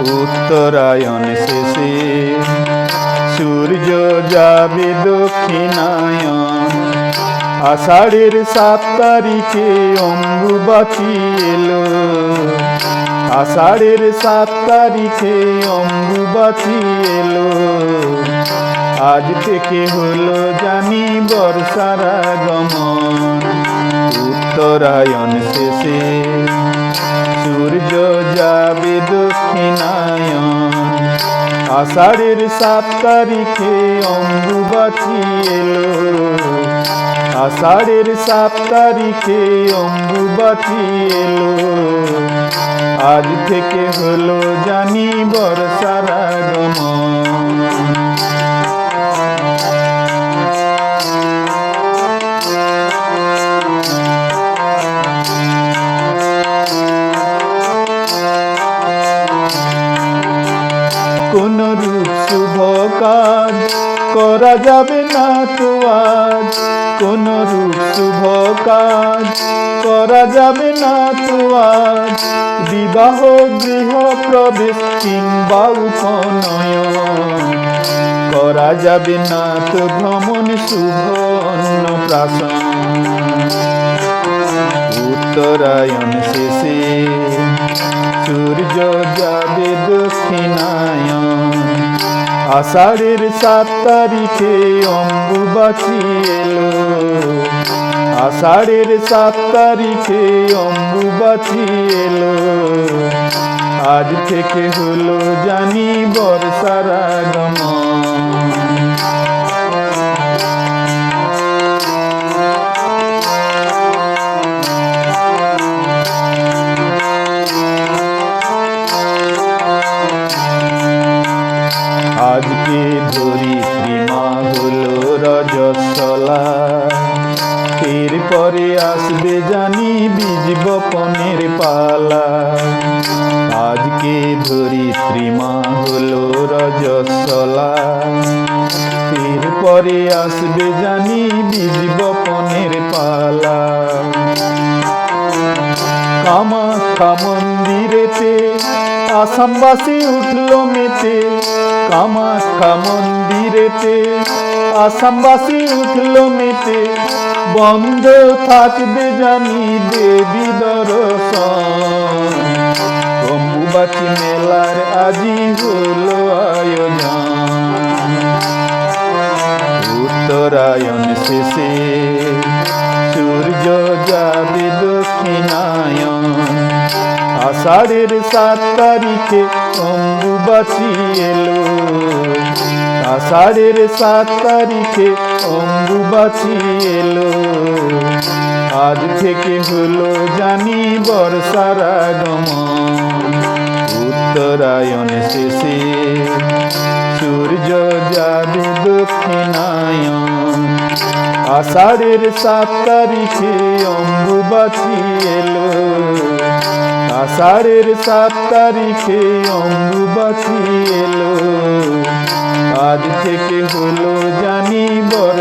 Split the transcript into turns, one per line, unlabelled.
উত্তরায়ণ শেষে। সূর্য যাবে দক্ষিণায়ণ। আষাঢ়ের সাত তারিখে অম্বুবাচী এলো। আষাঢ়ের সাত তারিখে অম্বুবাচী এলো। আজ থেকে হলো জানি বর্ষার আগমন। উত্তরায়ণ শেষে। সূর্য যাবে দক্ষিণায়ন আষাঢ়ের সাত তারিখে অম্বুবাচী এলো। আষাঢ়ের সাত তারিখে অম্বুবাচী এলো। আজ থেকে হলো জানি বর্ষার কোন রূপ শুভ কাজ করা যাবে না তো আজ কোন রূপ শুভ কাজ করা যাবে না তো আজ, বিবাহ গৃহ প্রবেশ কিংবা উপনয়ন। করা যাবে না তো ভ্রমণ শুভ অন্নপ্রাশন উত্তরায়ণ শেষে সূর্য যাবে দক্ষিণায়ন। আষাঢ়ের সাত তারিখে অম্বুবাচী এলো। আষাঢ়ের সাত তারিখে অম্বুবাচী এলো। আজ থেকে হলো জানি বর্ষার আগমন। আজকে ধরিত্রী মা হলো রজস্বলা। এরপরে আসবে জানি বীজ বপনের পালা। আজকে ধরিত্রী মা হলো রজস্বলা। এরপরে আসবে জানি বীজ বপনের পালা। কামাখ্যা মন্দিরেতে আসামবাসী উঠল মেতে। কামাখ্যা মন্দিরেতে আসামবাসী উঠল মেতে, বন্ধ থাকবে জানি দেবী দর্শন। অম্বুবাচী মেলার আজি হলো আয়োজন। উত্তরায়ণ শেষে সূর্য যাবে দক্ষিণায়ন। আষাঢ়ের সাত তারিখে অম্বুবাচী এলো। আষাঢ়ের সাত তারিখে অম্বুবাচী এলো। আজ থেকে হলো জানি বর্ষার আগমন। উত্তরায়ণ শেষে সূর্য যাবে দক্ষিণায়ন আষাঢ়ের সাত তারিখে অম্বুবাচী এলো। আষাঢ়ের সাত তারিখে অম্বুবাসী এলো। আজ থেকে হলো জানি আগমন